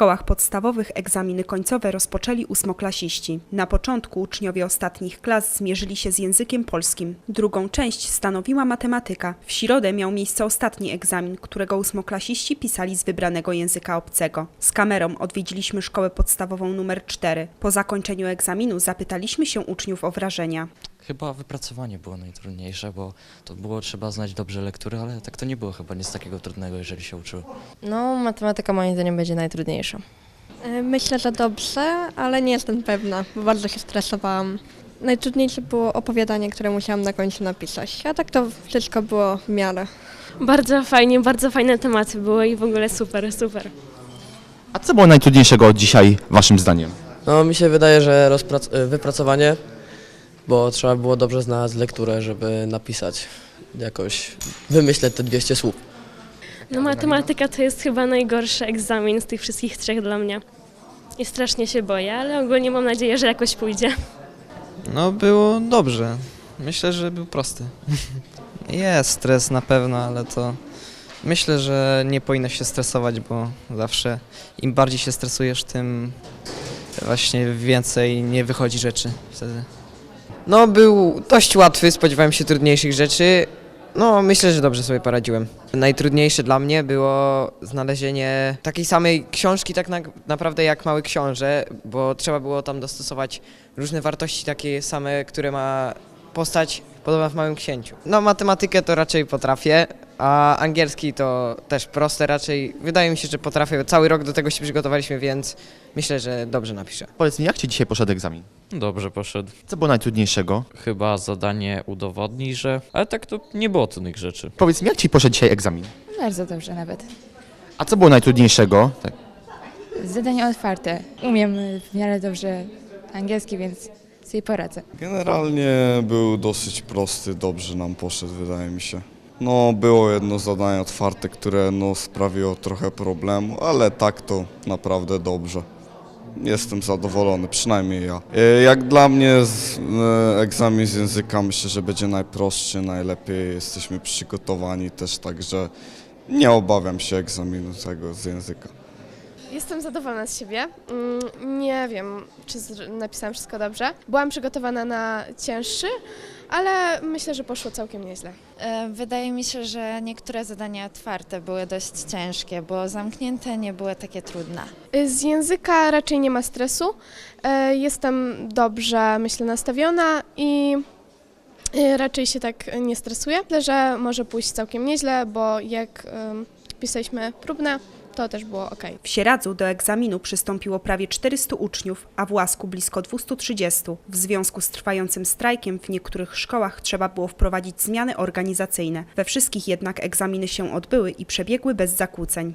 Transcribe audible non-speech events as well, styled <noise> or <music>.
szkołach podstawowych egzaminy końcowe rozpoczęli ósmoklasiści. Na początku uczniowie ostatnich klas zmierzyli się z językiem polskim. Drugą część stanowiła matematyka. W środę miał miejsce ostatni egzamin, którego ósmoklasiści pisali z wybranego języka obcego. Z kamerą odwiedziliśmy szkołę podstawową numer 4. Po zakończeniu egzaminu zapytaliśmy się uczniów o wrażenia. Chyba wypracowanie było najtrudniejsze, bo to było trzeba znać dobrze lektury, ale tak to nie było chyba nic takiego trudnego, jeżeli się uczyło. No, matematyka moim zdaniem będzie najtrudniejsza. E, Myślę, że dobrze, ale nie jestem pewna, bo bardzo się stresowałam. Najtrudniejsze było opowiadanie, które musiałam na końcu napisać, a tak to wszystko było w miarę. Bardzo fajnie, bardzo fajne tematy były i w ogóle super, super. A co było najtrudniejszego dzisiaj waszym zdaniem? No mi się wydaje, że rozprac- y, wypracowanie, bo trzeba było dobrze znaleźć lekturę, żeby napisać jakoś, wymyśleć te 200 słów. No matematyka to jest chyba najgorszy egzamin z tych wszystkich trzech dla mnie. I strasznie się boję, ale ogólnie mam nadzieję, że jakoś pójdzie. No było dobrze. Myślę, że był prosty. <laughs> Jest stres na pewno, ale to myślę, że nie powinno się stresować, bo zawsze im bardziej się stresujesz, tym właśnie więcej nie wychodzi rzeczy wtedy. No, był dość łatwy, spodziewałem się trudniejszych rzeczy. No, myślę, że dobrze sobie poradziłem. Najtrudniejsze dla mnie było znalezienie takiej samej książki, tak na, naprawdę jak Mały Książę, bo trzeba było tam dostosować różne wartości takie same, które ma postać podobna w Małym Księciu. No, matematykę to raczej potrafię, a angielski to też proste raczej. Wydaje mi się, że potrafię. Cały rok do tego się przygotowaliśmy, więc myślę, że dobrze napiszę. Powiedz mi, jak ci dzisiaj poszedł egzamin? Dobrze poszedł. Co było najtrudniejszego? Chyba zadanie udowodni, że... Ale tak to nie było trudnych rzeczy. Powiedz mi, jak ci poszedł dzisiaj egzamin? Bardzo dobrze nawet. A co było najtrudniejszego? Tak. Zadania otwarte. Umiem w miarę dobrze angielski, więc sobie poradzę. Generalnie był dosyć prosty, dobrze nam poszedł, wydaje mi się. No, było jedno zadanie otwarte, które no, sprawiło trochę problemu, ale tak to naprawdę dobrze. Jestem zadowolony, przynajmniej ja. E, Jak dla mnie z, e, egzamin z języka myślę, że będzie najprostszy, najlepiej jesteśmy przygotowani też, także nie obawiam się egzaminu tego z języka. Jestem zadowolona z siebie. Mm, Nie wiem, czy napisałam wszystko dobrze. Byłam przygotowana na cięższy, ale myślę, że poszło całkiem nieźle. E, Wydaje mi się, że niektóre zadania otwarte były dość ciężkie, bo zamknięte nie były takie trudne. Y, Z języka raczej nie ma stresu. E, Jestem dobrze, myślę, nastawiona i y, raczej się tak nie stresuję. Myślę, że może pójść całkiem nieźle, bo jak pisaliśmy próbne, to też było ok. W Sieradzu do egzaminu przystąpiło prawie 400 uczniów, a w Łasku blisko 230. W związku z trwającym strajkiem w niektórych szkołach trzeba było wprowadzić zmiany organizacyjne. We wszystkich jednak egzaminy się odbyły i przebiegły bez zakłóceń.